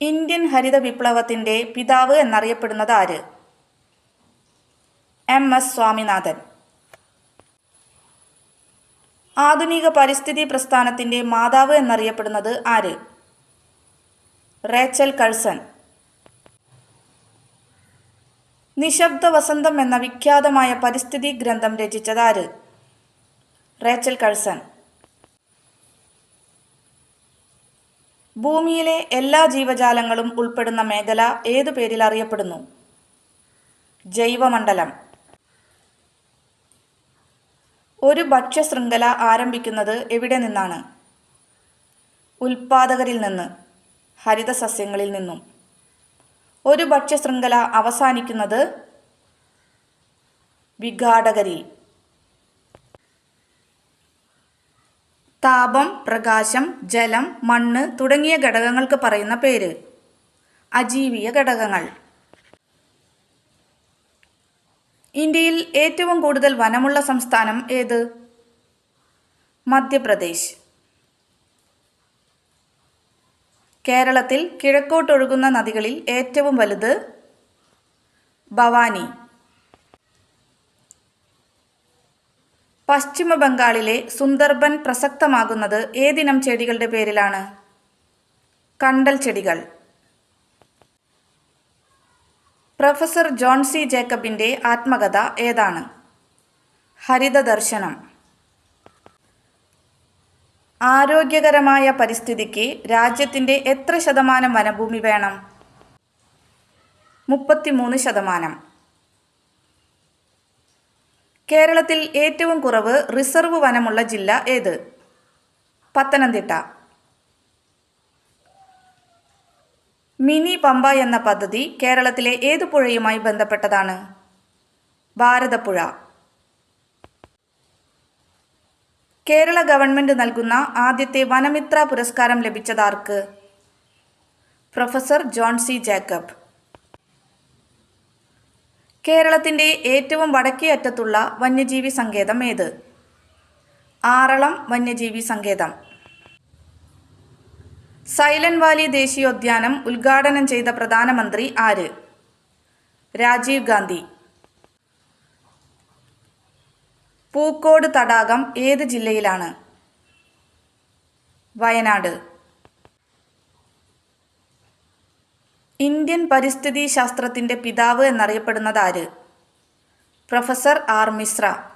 Indian ഹരിത വിപ്ലവത്തിന്റെ പിതാവ് എന്നറിയപ്പെടുന്നത് ആര്? എം. എസ്. സ്വാമിനാഥൻ. ആധുനിക പരിസ്ഥിതി പ്രസ്ഥാനത്തിന്റെ മാതാവ് എന്നറിയപ്പെടുന്നത് ആര്? Rachel Carson. നിശബ്ദ വസന്തം എന്ന വിഖ്യാതമായ പരിസ്ഥിതി ഗ്രന്ഥം രചിച്ചത് ആര്? Rachel Carson. ഭൂമിയിലെ എല്ലാ ജീവജാലങ്ങളും ഉൾപ്പെടുന്ന മേഖല ഏതു പേരിൽ അറിയപ്പെടുന്നു? ജൈവമണ്ഡലം. ഒരു ഭക്ഷ്യശൃംഖല ആരംഭിക്കുന്നത് എവിടെ നിന്നാണ്? ഉൽപാദകരിൽ നിന്ന് ഹരിതസസ്യങ്ങളിൽ നിന്നും. ഒരു ഭക്ഷ്യശൃംഖല അവസാനിക്കുന്നത് വിഘാടകരിൽ. താപം പ്രകാശം ജലം മണ്ണ് തുടങ്ങിയ ഘടകങ്ങൾക്ക് പറയുന്ന പേര്. അജീവിയ ഘടകങ്ങൾ. ഇന്ത്യയിൽ ഏറ്റവും കൂടുതൽ വനമുള്ള സംസ്ഥാനം ഏത്? മധ്യപ്രദേശ്. കേരളത്തിൽ കിഴക്കോട്ടൊഴുകുന്ന നദികളിൽ ഏറ്റവും വലുത് ഭവാനി. പശ്ചിമ ബംഗാളിലെ സുന്ദർബൻ പ്രസക്തമാകുന്നത് ഏതിനം ചെടികളുടെ പേരിലാണ്. കണ്ടൽ ചെടികൾ. പ്രൊഫസർ ജോൺ സി ജേക്കബിന്റെ ആത്മകഥ ഏതാണ്? ഹരിതദർശനം. ആരോഗ്യകരമായ പരിസ്ഥിതിക്ക് രാജ്യത്തിന്റെ എത്ര ശതമാനം വനഭൂമി വേണം? മുപ്പത്തിമൂന്ന് ശതമാനം. കേരളത്തിൽ ഏറ്റവും കുറവ് റിസർവ് വനമുള്ള ജില്ല ഏത്? പത്തനംതിട്ട. മിനി പമ്പ എന്ന പദ്ധതി കേരളത്തിലെ ഏതു പുഴയുമായി ബന്ധപ്പെട്ടതാണ്? ഭാരതപ്പുഴ. കേരള ഗവൺമെന്റ് നൽകുന്ന ആദ്യത്തെ വനമിത്ര പുരസ്കാരം ലഭിച്ചതാർക്ക് പ്രൊഫസർ ജോൺ സി ജേക്കബ്. കേരളത്തിന്റെ ഏറ്റവും വടക്കേ അറ്റത്തുള്ള വന്യജീവി സങ്കേതം ഏത്? ആറളം വന്യജീവി സങ്കേതം. സൈലന്റ് വാലി ദേശീയോദ്യാനം ഉദ്ഘാടനം ചെയ്ത പ്രധാനമന്ത്രി ആര്? രാജീവ് ഗാന്ധി. പൂക്കോട് തടാകം ഏത് ജില്ലയിലാണ്? വയനാട്. ഇന്ത്യൻ പരിസ്ഥിതി ശാസ്ത്രത്തിന്റെ പിതാവ് എന്നറിയപ്പെടുന്നത് ആര്? Professor R Mishra.